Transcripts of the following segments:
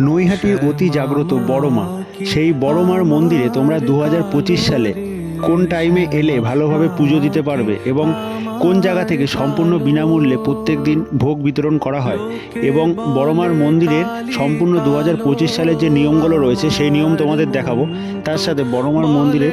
নৈহাটির অতি জাগ্রত বড় মা সেই বড় মার মন্দিরে তোমরা দু হাজার পঁচিশ সালে কোন টাইমে এলে ভালোভাবে পুজো দিতে পারবে এবং কোন জায়গা থেকে সম্পূর্ণ বিনামূল্যে প্রত্যেক দিন ভোগ বিতরণ করা হয় এবং বড়মার মন্দিরের সম্পূর্ণ দু হাজার পঁচিশ সালের যে নিয়মগুলো রয়েছে সেই নিয়ম তোমাদের দেখাবো। তার সাথে বড়মার মন্দিরে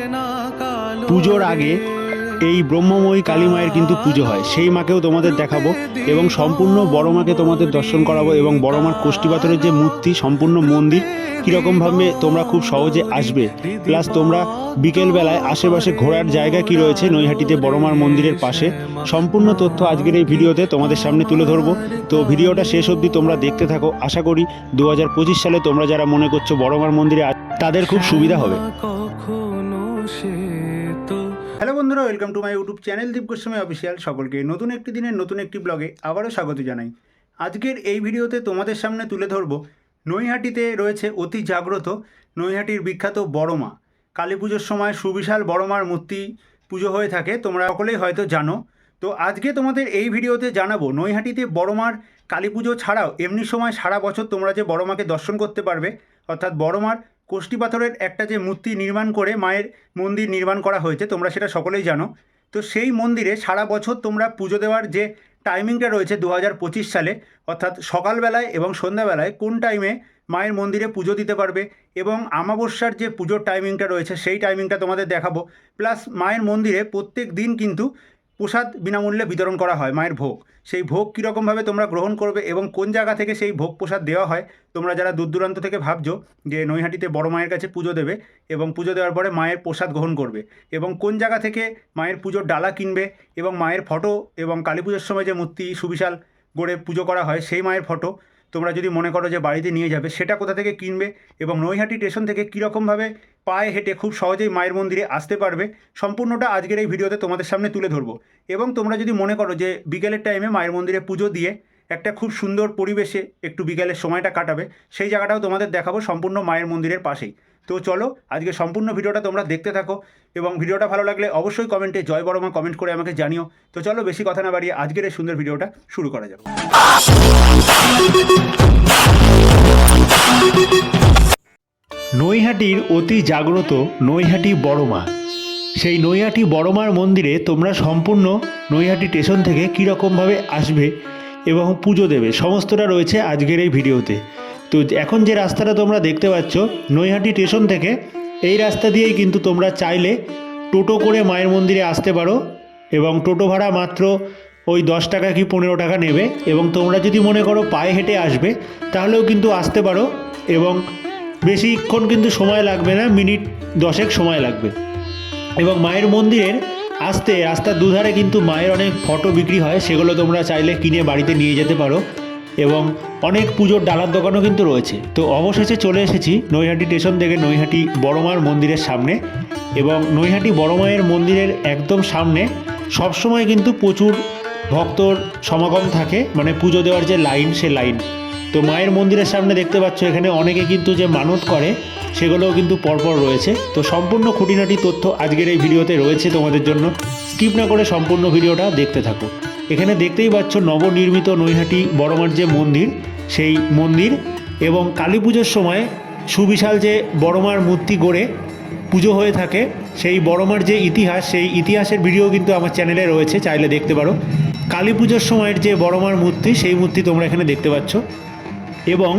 পুজোর আগে এই ব্রহ্মময়ী কালী মায়ের কিন্তু পুজো হয়। সেই মাকেও তোমাদের দেখাবো এবং সম্পূর্ণ বড় মাকে তোমাদের দর্শন করাবো এবং বড় মার কোষ্ঠী পাথরের যে মূর্তি, সম্পূর্ণ মন্দির কীরকমভাবে তোমরা খুব সহজে আসবে। প্লাস তোমরা বিকেলবেলায় আশেপাশে ঘোরার জায়গা কি রয়েছে নৈহাটিতে বড়মার মন্দিরের পাশে, সম্পূর্ণ তথ্য আজকের এই ভিডিওতে তোমাদের সামনে তুলে ধরবো। তো ভিডিওটা শেষ অবধি তোমরা দেখতে থাকো। আশা করি দু হাজার পঁচিশ সালে তোমরা যারা মনে করছ বড়মার মন্দিরে তাদের খুব সুবিধা হবে। বন্ধুরা welcome to my YouTube channel Deep Goswami official সকলকে নতুন একটি দিনের নতুন একটি ব্লগে আবারও স্বাগত জানাই। আজকের এই ভিডিওতে তোমাদের সামনে তুলে ধরবো, নৈহাটিতে রয়েছে অতি জাগ্রত নৈহাটির বিখ্যাত বড়মা কালী পুজোর সময় সুবিশাল বড়মার মূর্তি পুজো হয়ে থাকে, তোমরা সকলেই হয়তো জানো। তো আজকে তোমাদের এই ভিডিওতে জানাব, নৈহাটিতে বড়মার কালী পুজো ছাড়াও এমনি সময় সারা বছর তোমরা যে বড়মাকে দর্শন করতে পারবে, অর্থাৎ বড়মার কোষ্ঠী পাথরের একটা যে মূর্তি নির্মাণ করে মায়ের মন্দির নির্মাণ করা হয়েছে, তোমরা সেটা সকলেই জানো। তো সেই মন্দিরে সারা বছর তোমরা পুজো দেওয়ার যে টাইমিংটা রয়েছে দু হাজার পঁচিশ সালে, অর্থাৎ সকালবেলায় এবং সন্ধ্যাবেলায় কোন টাইমে মায়ের মন্দিরে পুজো দিতে পারবে এবং আমাবস্যার যে পুজোর টাইমিংটা রয়েছে, সেই টাইমিংটা তোমাদের দেখাবো। প্লাস মায়ের মন্দিরে প্রত্যেক দিন কিন্তু প্রসাদ বিনামূল্যে বিতরণ করা হয় মায়ের ভোগ। সেই ভোগ কীরকমভাবে তোমরা গ্রহণ করবে এবং কোন জায়গা থেকে সেই ভোগ প্রসাদ দেওয়া হয়, তোমরা যারা দূর দূরান্ত থেকে ভাবছ যে নৈহাটিতে বড় মায়ের কাছে পুজো দেবে এবং পুজো দেওয়ার পরে মায়ের প্রসাদ গ্রহণ করবে এবং কোন জায়গা থেকে মায়ের পুজোর ডালা কিনবে এবং মায়ের ফটো এবং কালী পুজোর সময় যে মূর্তি সুবিশাল গড়ে পুজো করা হয় সেই মায়ের ফটো তোমরা যদি মনে করো যে বাড়িতে নিয়ে যাবে, সেটা কোথা থেকে কিনবে এবং নৈহাটি স্টেশন থেকে কীরকমভাবে পায়ে হেঁটে খুব সহজেই মায়ের মন্দিরে আসতে পারবে, সম্পূর্ণটা আজকের এই ভিডিওতে তোমাদের সামনে তুলে ধরবো। এবং তোমরা যদি মনে করো যে বিকেলের টাইমে মায়ের মন্দিরে পুজো দিয়ে একটা খুব সুন্দর পরিবেশে একটু বিকেলের সময়টা কাটাবে, সেই জায়গাটাও তোমাদের দেখাবো সম্পূর্ণ মায়ের মন্দিরের পাশেই। তো চলো, আজকে সম্পূর্ণ ভিডিওটা তোমরা দেখতে থাকো এবং ভিডিওটা ভালো লাগলে অবশ্যই কমেন্টে জয় বড়মা কমেন্ট করে আমাকে জানিও। তো চলো, বেশি কথা না বাড়িয়ে আজকের এই সুন্দর ভিডিওটা শুরু করা যাবে নৈহাটির অতি জাগ্রত নৈহাটি বড়মা। সেই নৈহাটি বড়মার মন্দিরে তোমরা সম্পূর্ণ নৈহাটি স্টেশন থেকে কীরকমভাবে আসবে এবং পুজো দেবে, সমস্তটা রয়েছে আজকের এই ভিডিওতে। তো এখন যে রাস্তাটা তোমরা দেখতে পাচ্ছ, নৈহাটি স্টেশন থেকে, এই রাস্তা দিয়েই কিন্তু তোমরা চাইলে টোটো করে মায়ের মন্দিরে আসতে পারো এবং টোটো ভাড়া মাত্র ওই দশ টাকা কি পনেরো টাকা নেবে এবং তোমরা যদি মনে করো পায়ে হেঁটে আসবে, তাহলেও কিন্তু আসতে পারো এবং বেশিক্ষণ কিন্তু সময় লাগবে না, মিনিট দশেক সময় লাগবে। এবং মায়ের মন্দিরের আসতে, রাস্তার দুধারে কিন্তু মায়ের অনেক ফটো বিক্রি হয়, সেগুলো তোমরা চাইলে কিনে বাড়িতে নিয়ে যেতে পারো। এবং অনেক পুজোর ডালার দোকানও কিন্তু রয়েছে। তো অবশেষে চলে এসেছি নৈহাটি স্টেশন থেকে নৈহাটি বড়মার মন্দিরের সামনে এবং নৈহাটি বড়মায়ের মন্দিরের একদম সামনে সবসময় কিন্তু প্রচুর ভক্তর সমাগম থাকে মানে পুজো দেওয়ার যে লাইন, সে লাইন। তো মায়ের মন্দিরের সামনে দেখতে পাচ্ছ এখানে অনেকে কিন্তু যে মানত করে, সেগুলোও কিন্তু পরপর রয়েছে। তো সম্পূর্ণ খুঁটিনাটি তথ্য আজকের এই ভিডিওতে রয়েছে তোমাদের জন্য। স্কিপ না করে সম্পূর্ণ ভিডিওটা দেখতে থাকো। এখানে দেখতেই পাচ্ছ নবনির্মিত নৈহাটি বড়মার যে মন্দির। সেই মন্দির এবং কালী পুজোর সময় সুবিশাল যে বড়মার মূর্তি গড়ে পুজো হয়ে থাকে, সেই বড়মার যে ইতিহাস, সেই ইতিহাসের ভিডিও কিন্তু আমার চ্যানেলে রয়েছে, চাইলে দেখতে পারো। কালী পুজোর সময়ের যে বড়মার মূর্তি, সেই মূর্তি তোমরা এখানে দেখতে পাচ্ছ। এবং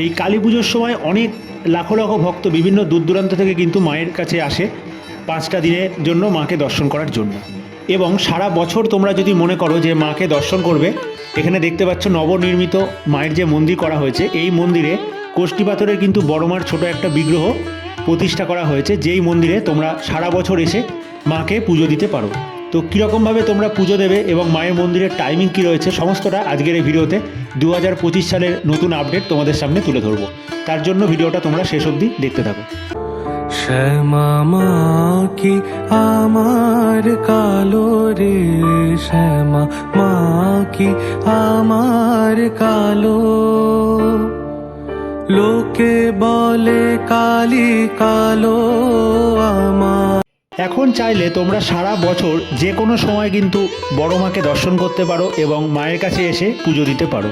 এই কালী পুজোর সময় অনেক লাখো লাখো ভক্ত বিভিন্ন দূর দূরান্ত থেকে কিন্তু মায়ের কাছে আসে পাঁচটা দিনের জন্য মাকে দর্শন করার জন্য। এবং সারা বছর তোমরা যদি মনে করো যে মাকে দর্শন করবে, এখানে দেখতে পাচ্ছ নবনির্মিত মায়ের যে মন্দির করা হয়েছে, এই মন্দিরে কোষ্ঠী পাথরের কিন্তু বড় মার ছোট একটা বিগ্রহ প্রতিষ্ঠা করা হয়েছে, যেই মন্দিরে তোমরা সারা বছর এসে মাকে পুজো দিতে পারো। তো কীরকমভাবে তোমরা পুজো দেবে এবং মায়ের মন্দিরের টাইমিং কী রয়েছে, সমস্তটা আজকের এই ভিডিওতে দু হাজার পঁচিশ সালের নতুন আপডেট তোমাদের সামনে তুলে ধরবো। তার জন্য ভিডিওটা তোমরা শেষ অবধি দেখতে থাকো। কি আমার কালো রে শ্যামা মা কি আমার কালো। লোকে বলে কালি কালো আমার। এখন চাইলে তোমরা সারা বছর যে কোনো সময় কিন্তু বড় মাকে দর্শন করতে পারো এবং মায়ের কাছে এসে পুজো দিতে পারো।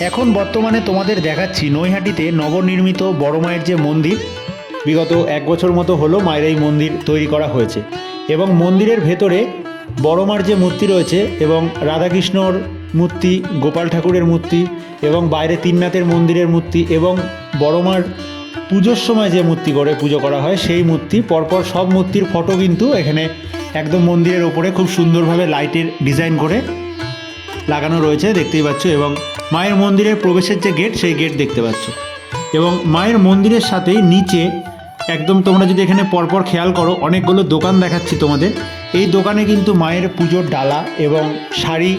এখন বর্তমানে তোমাদের দেখাচ্ছি নৈহাটিতে নবনির্মিত বড় মায়ের যে মন্দির বিগত এক বছর মতো হলো মায়ের এই মন্দির তৈরি করা হয়েছে। এবং মন্দিরের ভেতরে বড় মার যে মূর্তি রয়েছে এবং রাধাকৃষ্ণর মূর্তি, গোপাল ঠাকুরের মূর্তি এবং বাইরে তিননাথের মন্দিরের মূর্তি এবং বড় মার পুজোর সময় যে মূর্তি করে পুজো করা হয়, সেই মূর্তি পরপর সব মূর্তির ফটো কিন্তু এখানে একদম মন্দিরের ওপরে খুব সুন্দরভাবে লাইটের ডিজাইন করে লাগানো রয়েছে, দেখতেই পাচ্ছ। এবং মায়ের মন্দিরের প্রবেশের যে গেট, সেই গেট দেখতে পাচ্ছ। এবং মায়ের মন্দিরের সাথেই নিচে একদম তোমরা যদি এখানে পরপর খেয়াল করো, অনেকগুলো দোকান দেখাচ্ছি তোমাদের। এই দোকানে কিন্তু মায়ের পুজোর ডালা এবং শাড়ি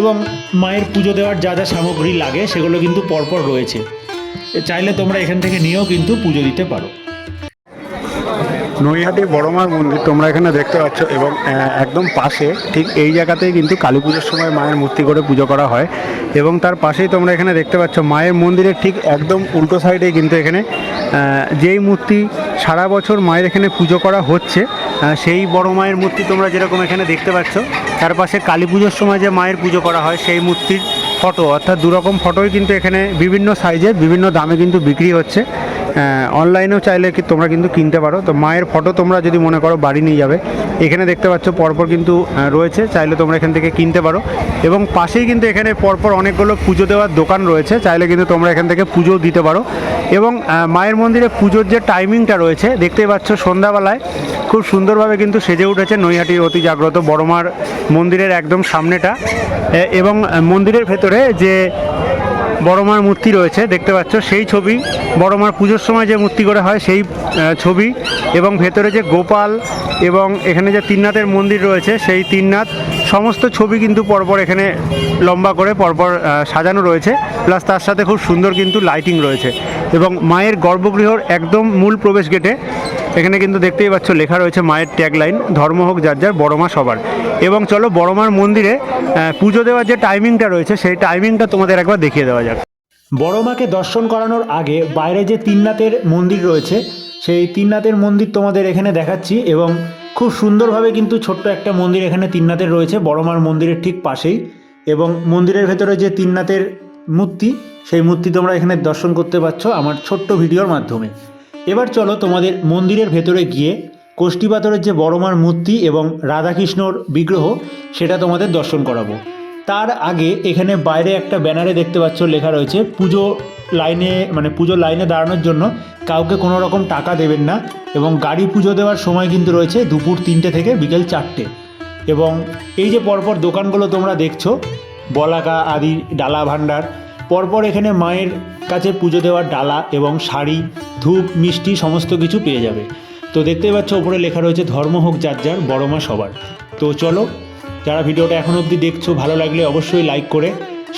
এবং মায়ের পুজো দেওয়ার যা যা সামগ্রী লাগে, সেগুলো কিন্তু পরপর রয়েছে। চাইলে তোমরা এখান থেকে নিয়েও কিন্তু পুজো দিতে পারো। নৈহাটি বড়মার মন্দির তোমরা এখানে দেখতে পাচ্ছ এবং একদম পাশে, ঠিক এই জায়গাতেই কিন্তু কালী পুজোর সময় মায়ের মূর্তি করে পুজো করা হয়। এবং তার পাশেই তোমরা এখানে দেখতে পাচ্ছ মায়ের মন্দিরের ঠিক একদম উল্টো সাইডে কিন্তু এখানে যেই মূর্তি সারা বছর মায়ের এখানে পুজো করা হচ্ছে সেই বড় মায়ের মূর্তি তোমরা যেরকম এখানে দেখতে পাচ্ছ, তার পাশে কালী পুজোর সময় যে মায়ের পুজো করা হয় সেই মূর্তির ফটো, অর্থাৎ দুরকম ফটোই কিন্তু এখানে বিভিন্ন সাইজে বিভিন্ন দামে কিন্তু বিক্রি হচ্ছে। অনলাইনেও চাইলে কি তোমরা কিন্তু কিনতে পারো। তো মায়ের ফটো তোমরা যদি মনে করো বাড়ি নিয়ে যাবে, এখানে দেখতে পাচ্ছ পরপর কিন্তু রয়েছে, চাইলে তোমরা এখান থেকে কিনতে পারো। এবং পাশেই কিন্তু এখানে পরপর অনেকগুলো পুজো দেওয়ার দোকান রয়েছে, চাইলে কিন্তু তোমরা এখান থেকে পুজো দিতে পারো। এবং মায়ের মন্দিরে পুজোর যে টাইমিংটা রয়েছে, দেখতেই পাচ্ছ সন্ধ্যাবেলায় খুব সুন্দরভাবে কিন্তু সেজে উঠেছে নৈহাটির অতি জাগ্রত বড়মার মন্দিরের একদম সামনেটা। এবং মন্দিরের ভেতরে যে বড়মার মূর্তি রয়েছে, দেখতে পাচ্ছ। সেই ছবি বড়মার পুজোর সময় যে মূর্তি করে হয়, সেই ছবি এবং ভেতরে যে গোপাল এবং এখানে যে তিননাথের মন্দির রয়েছে, সেই তিননাথ, সমস্ত ছবি কিন্তু পরপর এখানে লম্বা করে পরপর সাজানো রয়েছে। প্লাস তার সাথে খুব সুন্দর কিন্তু লাইটিং রয়েছে এবং মায়ের গর্ভগৃহর একদম মূল প্রবেশ গেটে এখানে কিন্তু দেখতেই পাচ্ছ লেখা রয়েছে মায়ের ট্যাগ লাইন ধর্ম হোক যার যার, বড় মা সবার। এবং চলো বড় মার মন্দিরে পুজো দেওয়ার যে টাইমিংটা রয়েছে, সেই টাইমিংটা তোমাদের একবার দেখিয়ে দেওয়া যাক। বড় মাকে দর্শন করানোর আগে বাইরে যে তিননাথের মন্দির রয়েছে, সেই তিননাথের মন্দির তোমাদের এখানে দেখাচ্ছি এবং খুব সুন্দরভাবে কিন্তু ছোট্ট একটা মন্দির এখানে তিননাথের রয়েছে, বড় মার মন্দিরের ঠিক পাশেই। এবং মন্দিরের ভেতরে যে তিননাথের মূর্তি, সেই মূর্তি তোমরা এখানে দর্শন করতে পারছ আমার ছোট্ট ভিডিওর মাধ্যমে। এবার চলো তোমাদের মন্দিরের ভেতরে গিয়ে কোষ্ঠী পাথরের যে বড় মার মূর্তি এবং রাধাকৃষ্ণর বিগ্রহ, সেটা তোমাদের দর্শন করাবো। তার আগে এখানে বাইরে একটা ব্যানারে দেখতে পাচ্ছ, লেখা রয়েছে, পুজো লাইনে মানে পুজো লাইনে দাঁড়ানোর জন্য কাউকে কোনো রকম টাকা দেবেন না এবং গাড়ি পুজো দেওয়ার সময় কিন্তু রয়েছে দুপুর তিনটে থেকে বিকেল চারটে। এবং এই যে পরপর দোকানগুলো তোমরা দেখছ, বলাকা আদি, ডালা ভাণ্ডার পরপর এখানে মায়ের কাছে পুজো দেওয়ার ডালা এবং শাড়ি, ধূপ, মিষ্টি সমস্ত কিছু পেয়ে যাবে। তো দেখতেই পাচ্ছ, ওপরে লেখা রয়েছে, ধর্ম হোক যার যার, বড় মা সবার। তো চলো, যারা ভিডিওটা এখন অবধি দেখছ, ভালো লাগলে অবশ্যই লাইক করে,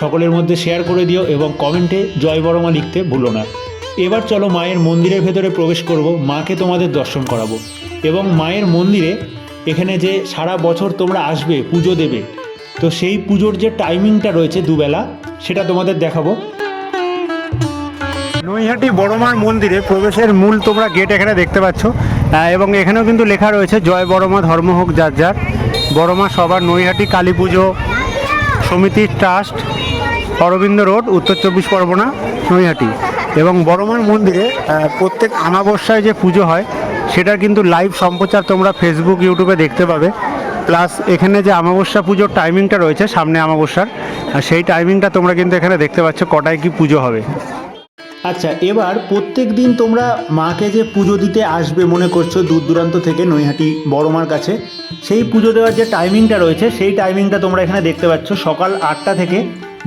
সকলের মধ্যে শেয়ার করে দিও এবং কমেন্টে জয় বড়মা লিখতে ভুলো না। এবার চলো মায়ের মন্দিরের ভেতরে প্রবেশ করব, মাকে তোমাদের দর্শন করাবো। এবং মায়ের মন্দিরে এখানে যে সারা বছর তোমরা আসবে, পুজো দেবে, তো সেই পুজোর যে টাইমিংটা রয়েছে দুবেলা সেটা তোমাদের দেখাবো। নৈহাটি বড়মার মন্দিরে প্রবেশের মূল তোমরা গেট এখানে দেখতে পাচ্ছ। এবং এখানেও কিন্তু লেখা রয়েছে, জয় বড়মা, ধর্ম হোক যার যার। বড়মা সবার নৈহাটি কালী পুজো সমিতি ট্রাস্ট, অরবিন্দ রোড, উত্তর চব্বিশ পরগনা, নৈহাটি। এবং বড়মার মন্দিরে প্রত্যেক আমাবস্যায় যে পুজো হয়, সেটার কিন্তু লাইভ সম্প্রচার তোমরা ফেসবুক ইউটিউবে দেখতে পাবে। প্লাস এখানে যে আমাবস্যা পুজোর টাইমিংটা রয়েছে সামনে আমাবস্যার সেই টাইমিংটা তোমরা কিন্তু এখানে দেখতে পাচ্ছ কটায় কি পুজো হবে। আচ্ছা এবার প্রত্যেক দিন তোমরা মাকে যে পুজো দিতে আসবে মনে করছ দূর দূরান্ত থেকে নৈহাটি বড় মার কাছে, সেই পুজো দেওয়ার যে টাইমিংটা রয়েছে, সেই টাইমিংটা তোমরা এখানে দেখতে পাচ্ছ সকাল আটটা থেকে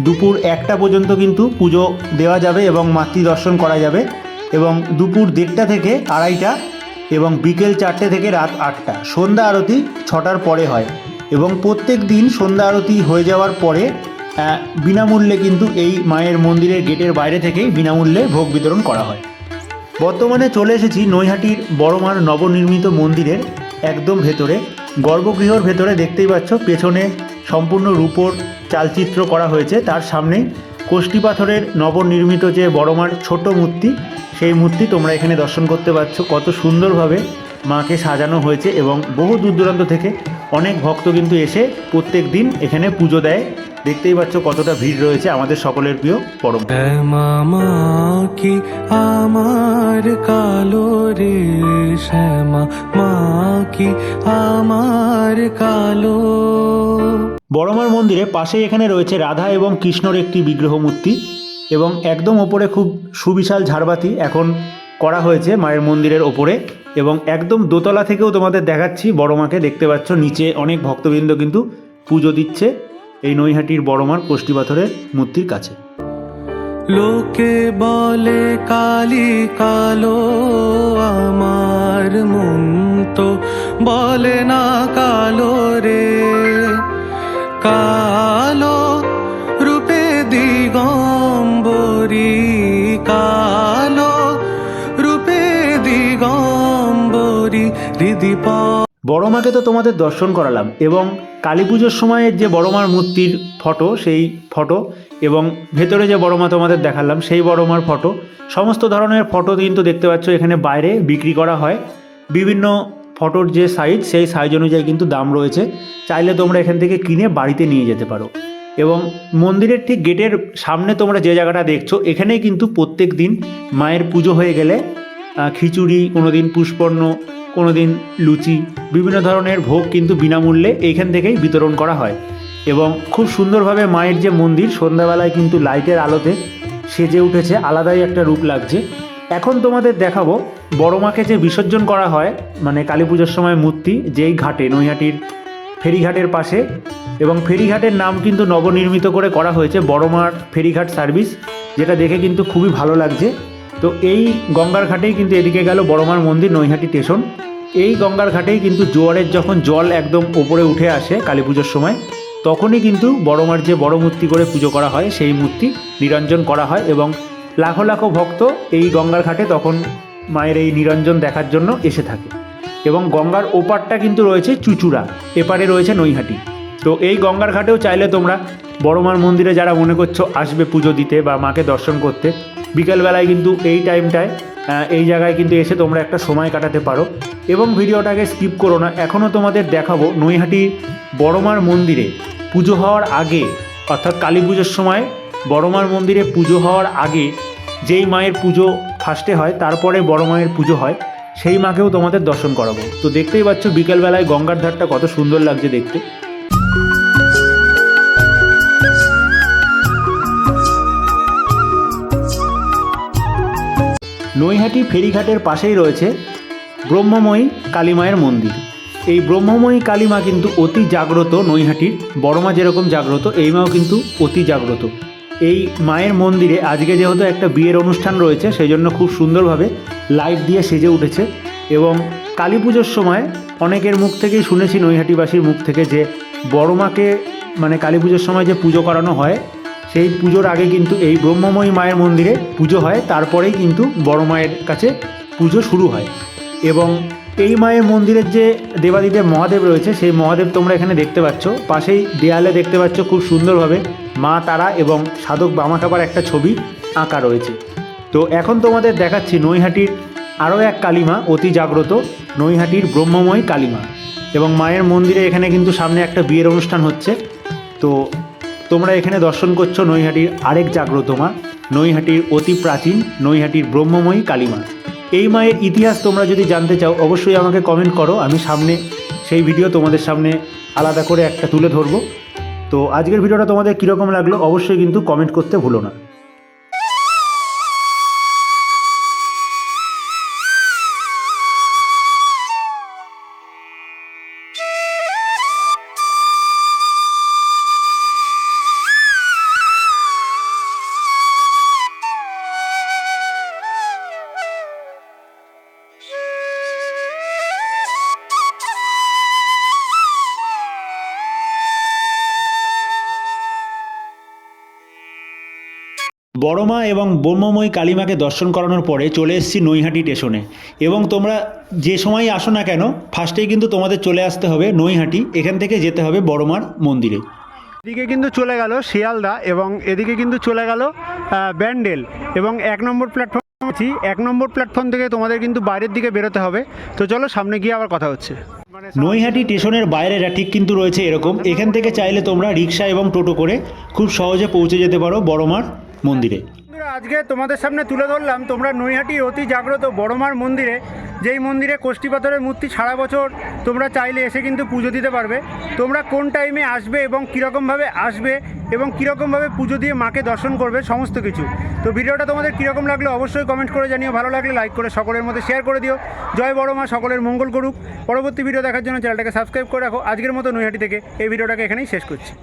দুপুর একটা পর্যন্ত কিন্তু পুজো দেওয়া যাবে এবং মাতৃ দর্শন করা যাবে এবং দুপুর দেড়টা থেকে আড়াইটা এবং বিকেল চারটে থেকে রাত আটটা। সন্ধ্যা আরতি ছটার পরে হয় এবং প্রত্যেক দিন সন্ধ্যা আরতি হয়ে যাওয়ার পরে বিনামূল্যে কিন্তু এই মায়ের মন্দিরের গেটের বাইরে থেকেই বিনামূল্যে ভোগ বিতরণ করা হয়। বর্তমানে চলে এসেছি নৈহাটির বড়মার নবনির্মিত মন্দিরের একদম ভেতরে। গর্ভগৃহর ভেতরে দেখতেই পাচ্ছ, পেছনে সম্পূর্ণ রূপোর চালচিত্র করা হয়েছে। তার সামনেই কোষ্ঠী পাথরের নবনির্মিত যে বড়মার ছোট মূর্তি, সেই মূর্তি তোমরা এখানে দর্শন করতে পারছ। কত সুন্দরভাবে মাকে সাজানো হয়েছে এবং বহু দূর দূরান্ত থেকে অনেক ভক্ত কিন্তু এসে প্রত্যেক দিন এখানে পুজো দেয়। দেখতেই পাচ্ছ কতটা ভিড় রয়েছে আমাদের সকলের প্রিয় পরম। শ্যামা কি আমার কালো রে শ্যামা, মা কি আমার কালো বড়মার মন্দিরে পাশেই এখানে রয়েছে রাধা এবং কৃষ্ণর একটি বিগ্রহ মূর্তি এবং একদম ওপরে খুব সুবিশাল ঝাড়বাতি এখন করা হয়েছে মায়ের মন্দিরের ওপরে এবং একদম দোতলা থেকেও তোমাদের দেখাচ্ছি, বড়মাকে দেখতে পাচ্ছ, নিচে অনেক ভক্তবৃন্দ কিন্তু পুজো দিচ্ছে এই নৈহাটির বড়মার কোষ্ঠী পাথরের মূর্তির কাছে। লোকে বলে কালি কালো, আমার মন তো বলে না কালো রে। কালো রূপে দিগম্বরী, কালো রূপে দিগম্বরী হৃদি বড়মাকে তো তোমাদের দর্শন করালাম এবং কালী পুজোর সময়ের যে বড়মার মূর্তির ফটো, সেই ফটো এবং ভেতরে যে বড়মা তোমাদের দেখালাম, সেই বড়মার ফটো, সমস্ত ধরনের ফটো কিন্তু দেখতে পাচ্ছ এখানে বাইরে বিক্রি করা হয়। বিভিন্ন ফটোর যে সাইজ সেই সাইজ অনুযায়ী কিন্তু দাম রয়েছে। চাইলে তোমরা এখান থেকে কিনে বাড়িতে নিয়ে যেতে পারো। এবং মন্দিরের ঠিক গেটের সামনে তোমরা যে জায়গাটা দেখছ, এখানেই কিন্তু প্রত্যেক দিন মায়ের পুজো হয়ে গেলে খিচুড়ি কোনো দিন পুষ্পর্ণ কোনো দিন লুচি, বিভিন্ন ধরনের ভোগ কিন্তু বিনামূল্যে এইখান থেকেই বিতরণ করা হয়। এবং খুব সুন্দরভাবে মায়ের যে মন্দির, সন্ধ্যাবেলায় কিন্তু লাইটের আলোতে সেজে উঠেছে, আলাদাই একটা রূপ লাগছে। এখন তোমাদের দেখাবো বড় মাকে যে বিসর্জন করা হয় মানে কালী পুজোর সময় মূর্তি, যেই ঘাটে, নৈহাটির ফেরিঘাটের পাশে, এবং ফেরিঘাটের নাম কিন্তু নবনির্মিত করে করা হয়েছে বড়মার ফেরিঘাট সার্ভিস, যেটা দেখে কিন্তু খুবই ভালো লাগছে। তো এই গঙ্গার ঘাটেই কিন্তু এদিকে গেল বড়মার মন্দির, নৈহাটি স্টেশন। এই গঙ্গার ঘাটেই কিন্তু জোয়ারের যখন জল একদম ওপরে উঠে আসে কালী পুজোর সময়, তখনই কিন্তু বড়মার যে বড় মূর্তি করে পুজো করা হয়, সেই মূর্তি নিরঞ্জন করা হয়, এবং লাখো লাখো ভক্ত এই গঙ্গার ঘাটে তখন মায়ের এই নিরঞ্জন দেখার জন্য এসে থাকে। এবং গঙ্গার ওপারটা কিন্তু রয়েছে চুচুড়া, এপারে রয়েছে নৈহাটি। তো এই গঙ্গার ঘাটেও চাইলে তোমরা বড়মার মন্দিরে যারা মনে করছ আসবে পুজো দিতে বা মাকে দর্শন করতে, বিকেলবেলায় কিন্তু এই টাইমটায় এই জায়গায় কিন্তু এসে তোমরা একটা সময় কাটাতে পারো। এবং ভিডিওটাকে স্কিপ করো না এখনও তোমাদের দেখাবো নৈহাটি বড়মার মন্দিরে পুজো হওয়ার আগে, অর্থাৎ কালী পুজোর সময় বড়মার মন্দিরে পুজো হওয়ার আগে যেই মায়ের পুজো ফার্স্টে হয়, তারপরে বড় মায়ের পুজো হয়, সেই মাকেও তোমাদের দর্শন করাবো। তো দেখতেই পাচ্ছ বিকেলবেলায় গঙ্গার ধারটা কত সুন্দর লাগছে দেখতে। নৈহাটি ফেরিঘাটের পাশেই রয়েছে ব্রহ্মময়ী কালীমায়ের মন্দির। এই ব্রহ্মময়ী কালীমা কিন্তু অতি জাগ্রত নৈহাটির বড়মা যেরকম জাগ্রত, এই মাও কিন্তু অতি জাগ্রত। এই মায়ের মন্দিরে আজকে যেহেতু একটা বিয়ের অনুষ্ঠান রয়েছে সেই জন্য খুব সুন্দরভাবে লাইট দিয়ে সেজে উঠেছে এবং কালী পুজোর সময় অনেকের মুখ থেকেই শুনেছি নৈহাটিবাসীর মুখ থেকে যে বড়মাকে মানে কালী পুজোর সময় যে পুজো করানো হয়, সেই পুজোর আগে কিন্তু এই ব্রহ্মময়ী মায়ের মন্দিরে পুজো হয়, তারপরেই কিন্তু বড় মায়ের কাছে পুজো শুরু হয় এবং এই মায়ের মন্দিরের যে দেবাদিদেব মহাদেব রয়েছে, সেই মহাদেব তোমরা এখানে দেখতে পাচ্ছ। পাশেই দেয়ালে দেখতে পাচ্ছ খুব সুন্দরভাবে মা তারা এবং সাধক বামাখাবার একটা ছবি আঁকা রয়েছে। তো এখন তোমাদের দেখাচ্ছি নৈহাটির আরও এক কালীমা অতি জাগ্রত, নৈহাটির ব্রহ্মময় কালীমা। এবং মায়ের মন্দিরে এখানে কিন্তু সামনে একটা বিয়ের অনুষ্ঠান হচ্ছে। তো তোমরা এখানে দর্শন করছ নৈহাটির আরেক জাগ্রত মা, নৈহাটির অতি প্রাচীন, নৈহাটির ব্রহ্মময়ী কালীমা। এই মায়ের ইতিহাস তোমরা যদি জানতে চাও, অবশ্যই আমাকে কমেন্ট করো। আমি সামনে সেই ভিডিও তোমাদের সামনে আলাদা করে একটা তুলে ধরবো। তো আজকের ভিডিওটা তোমাদের কীরকম লাগল অবশ্যই কিন্তু কমেন্ট করতে ভুলো না। বড়মা এবং ব্রহ্মময়ী কালীমাকে দর্শন করানোর পরে চলে এসেছি নৈহাটি স্টেশনে। এবং তোমরা যে সময় আসো না কেন ফার্স্টেই কিন্তু তোমাদের চলে আসতে হবে নৈহাটি এখান থেকে যেতে হবে বড়মার মন্দিরে। এদিকে কিন্তু চলে গেল শিয়ালদা এবং এদিকে কিন্তু চলে গেল ব্যান্ডেল। এবং এক নম্বর প্ল্যাটফর্ম আছি। এক নম্বর প্ল্যাটফর্ম থেকে তোমাদের কিন্তু বাইরের দিকে বেরোতে হবে। তো চলো সামনে গিয়ে আবার কথা হচ্ছে। নৈহাটি স্টেশনের বাইরেটা ঠিক কিন্তু রয়েছে এরকম। এখান থেকে চাইলে তোমরা রিক্সা এবং টোটো করে খুব সহজে পৌঁছে যেতে পারো বড়মার মন্দিরে। আজকে তোমাদের সামনে তুলে ধরলাম, তোমরা নৈহাটি অতি জাগ্রত বড়মার মন্দিরে, যেই মন্দিরে কোষ্ঠী পাথরের মূর্তি সারা বছর তোমরা চাইলে এসে কিন্তু পুজো দিতে পারবে। তোমরা কোন টাইমে আসবে এবং কীরকমভাবে আসবে এবং কীরকমভাবে পুজো দিয়ে মাকে দর্শন করবে, সমস্ত কিছু। তো ভিডিওটা তোমাদের কীরকম লাগল অবশ্যই কমেন্ট করে জানিও, ভালো লাগলে লাইক করে সকলের মধ্যে শেয়ার করে দিও। জয় বড় মা সকলের মঙ্গল করুক। পরবর্তী ভিডিও দেখার জন্য চ্যানেলটাকে সাবস্ক্রাইব করে রাখো। আজকের মতো নৈহাটি থেকে এই ভিডিওটাকে এখানেই শেষ করছি।